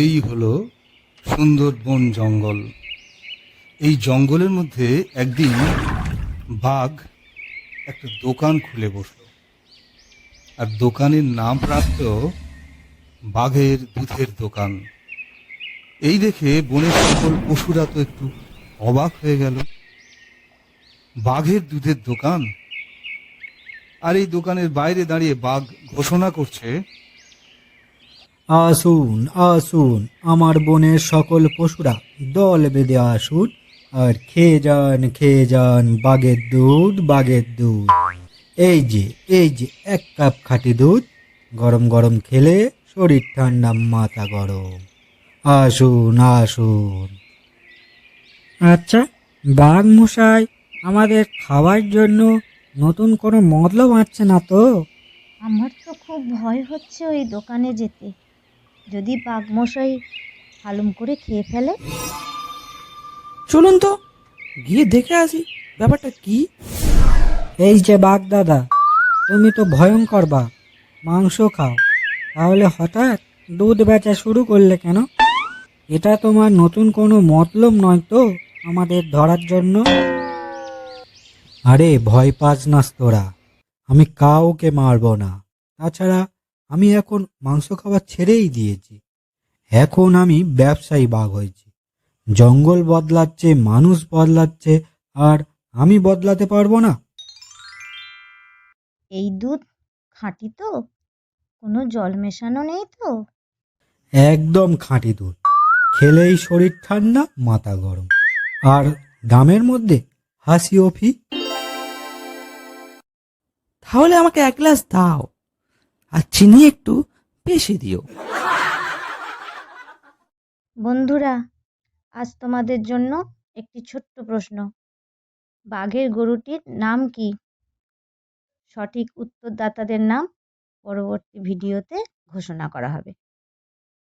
এই হলো সুন্দর বন জঙ্গল। এই জঙ্গলের মধ্যে একদিন বাঘ একটা দোকান খুলে বসল। আর দোকানের নাম প্রাপ্ত বাঘের দুধের দোকান। এই দেখে বনের সকল পশুরা তো একটু অবাক হয়ে গেল। বাঘের দুধের দোকান? আর এই দোকানের বাইরে দাঁড়িয়ে বাঘ ঘোষণা করছে আসুন আসুন আমার বনের সকল পশুরা দল বেঁধে আসুন আর খেয়ে যান খেয়ে যান বাঘের দুধ বাঘের দুধ। এই যে এই যে এক কাপ খাঁটি দুধ গরম গরম খেলে শরীর ঠান্ডা মাথা গরম। আসুন আসুন। আচ্ছা বাঘ মশাই আমাদের খাওয়ার জন্য নতুন কোনো মতলব আছে না তো? আমার তো খুব ভয় হচ্ছে ওই দোকানে যেতে। যদি বাঘমশাই হালুম করে খেয়ে ফেলে? চলুন তো গিয়ে দেখে আসি ব্যাপারটা কি? এই যে বাঘ দাদা তুমি তো ভয়ঙ্কর বাঘ মাংস খাও তাহলে হঠাৎ দুধ বেচা শুরু করলে কেন? এটা তোমার নতুন কোনো মতলব নয় তো আমাদের ধরার জন্য? আরে ভয় পাস না তোরা আমি কাউকে মারবো না। তাছাড়া আমি এখন মাংস খাওয়া ছেড়েই দিয়েছি। এখন আমি ব্যবসায়ী বাঘ হয়েছি। জঙ্গল বদলাচ্ছে মানুষ বদলাচ্ছে আর আমি বদলাতে পারব না। এই দুধ খাঁটি তো। কোনো জল মেশানো নেই তো। একদম খাঁটি দুধ। খেলেই শরীর ঠান্ডা মাথা গরম। আর দামের মধ্যে হাসি অফি তাহলে আমাকে এক গ্লাস দাও। আর চিনি একটু বেশি দিও। বন্ধুরা, আজ তোমাদের জন্য একটি ছোট্ট প্রশ্ন। বাঘের গরুটির নাম কি? সঠিক উত্তরদাতাদের নাম পরবর্তী ভিডিওতে ঘোষণা করা হবে।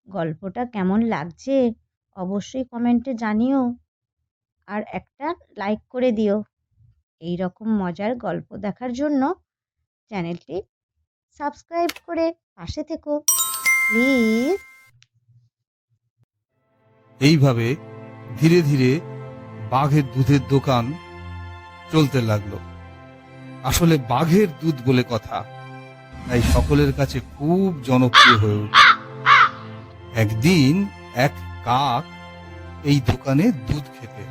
গল্পটা কেমন লাগছে অবশ্যই কমেন্টে জানিও আর একটা লাইক করে দিও। এই রকম মজার গল্প দেখার জন্য চ্যানেলটি সাবস্ক্রাইব করে পাশে থেকো। প্লিজ। এইভাবে ধীরে ধীরে বাঘের দুধের দোকান চলতে লাগল। আসলে বাঘের দুধ বলে কথা, তাই সকলের কাছে খুব জনপ্রিয় হয়ে উঠল। একদিন এক কাক এই দোকানে দুধ খেতে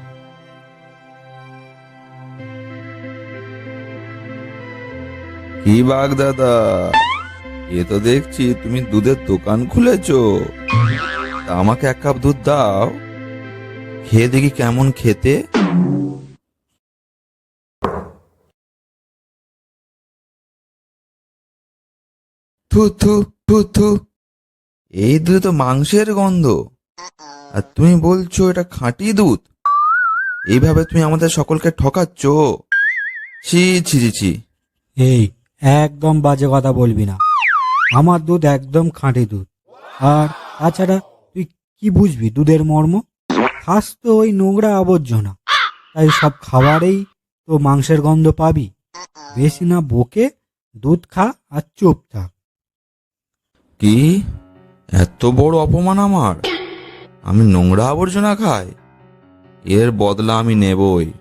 কি বাঘ দাদা? এ তো দেখছি তুমি দুধের দোকান খুলেছো। তা আমাকে এক কাপ দুধ দাও। খেয়ে দেখি কেমন খেতে। থু থু থু এই দুধে তো মাংসের গন্ধ। আর তুমি বলছো এটা খাঁটি দুধ। এইভাবে তুমি আমাদের সকলকে ঠকাচ্ছ। ছি ছি ছি। এই একদম বাজে কথা বলবি না। আমার দুধ একদম খাঁটি দুধ। আর তাছাড়া তুই কি বুঝবি দুধের মর্ম? খাস তো ওই নোংরা আবর্জনা। তাই সব খাবারেই তো মাংসের গন্ধ পাবি। বেশি না বকে, দুধ খা আর চুপ থাক। কি? এত বড় অপমান আমার? আমি নোংরা আবর্জনা খাই? এর বদলা আমি নেবই।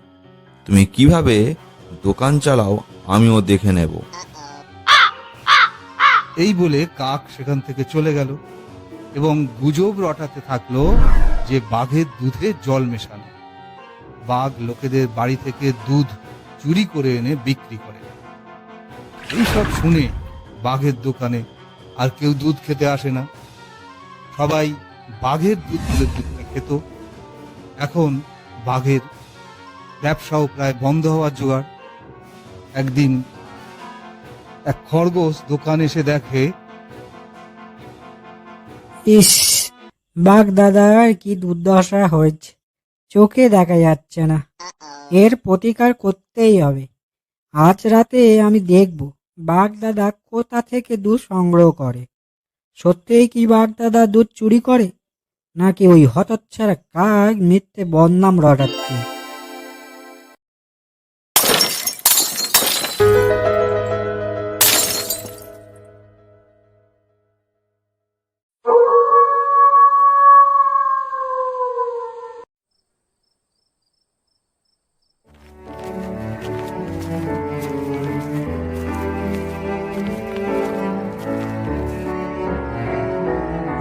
তুমি কীভাবে দোকান চালাও আমিও দেখে নেব। এই বলে কাক সেখান থেকে চলে গেল এবং গুজব রটাতে থাকল যে বাঘের দুধে জল মেশানো। বাঘ লোকেদের বাড়ি থেকে দুধ চুরি করে এনে বিক্রি করে। এইসব শুনে বাঘের দোকানে আর কেউ দুধ খেতে আসে না। সবাই বাঘের দুধ বলে দুধটা খেত। এখন বাঘের ব্যবসাও প্রায় বন্ধ হওয়ার জোগাড়। একদিন এক খরগোশ দোকান এসে দেখে, ইস, বাঘ দাদার কি দুর্দশা হয়েছে। চোখে দেখা যাচ্ছে না। এর প্রতিকার করতেই হবে। আজ রাতে আমি দেখব বাঘ দাদা কোথা থেকে দুধ সংগ্রহ করে। সত্যিই কি বাঘ দাদা দুধ চুরি করে? নাকি ওই হতচ্ছাড়া কাক মিথ্যে বদনাম রটাচ্ছে?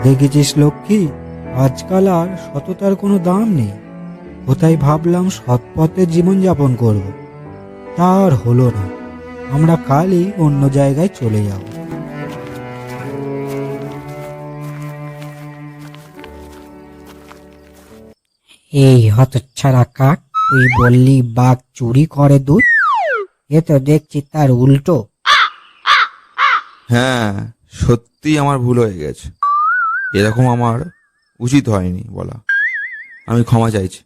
দেখেছিস লক্ষ্মী? আজকাল আর সততার কোনো দাম নেই। কোথায় ভাবলাম সৎ পথে জীবনযাপন করব। তা আর হলো না। আমরা কালই অন্য জায়গায় চলে যাব। এই হতচ্ছাড়া কাক তুই বললি বাঘ চুরি করে দুধ? এ তো দেখছি তার উল্টো। হ্যাঁ সত্যি আমার ভুল হয়ে গেছে। এরকম আমার উচিত হয়নি বলা। আমি ক্ষমা চাইছি।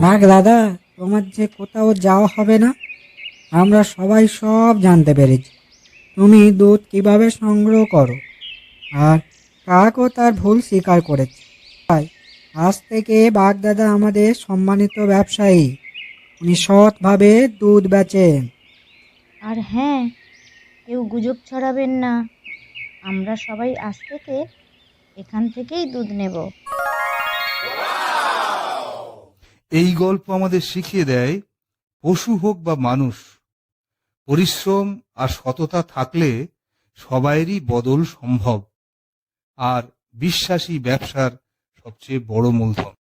বাঘ দাদা, তোমার যে কোথাও যাওয়া হবে না, আমরা সবাই সব জানতে পেরেছি। তুমি দুধ কীভাবে সংগ্রহ করো? আর কাকও তার ভুল স্বীকার করেছে। তাই আজ থেকে বাঘ দাদা আমাদের সম্মানিত ব্যবসায়ী। উনি সৎভাবে দুধ বেচেন আর হ্যাঁ কেউ গুজব ছড়াবেন না। আমরা সবাই আজ থেকে এখান থেকেই দুধ নেব। এই গল্প আমাদের শিখিয়ে দেয় পশু হোক বা মানুষ পরিশ্রম আর সততা থাকলে সবাইরই বদল সম্ভব। আর বিশ্বাসী ব্যবসার সবচেয়ে বড় মূলধন।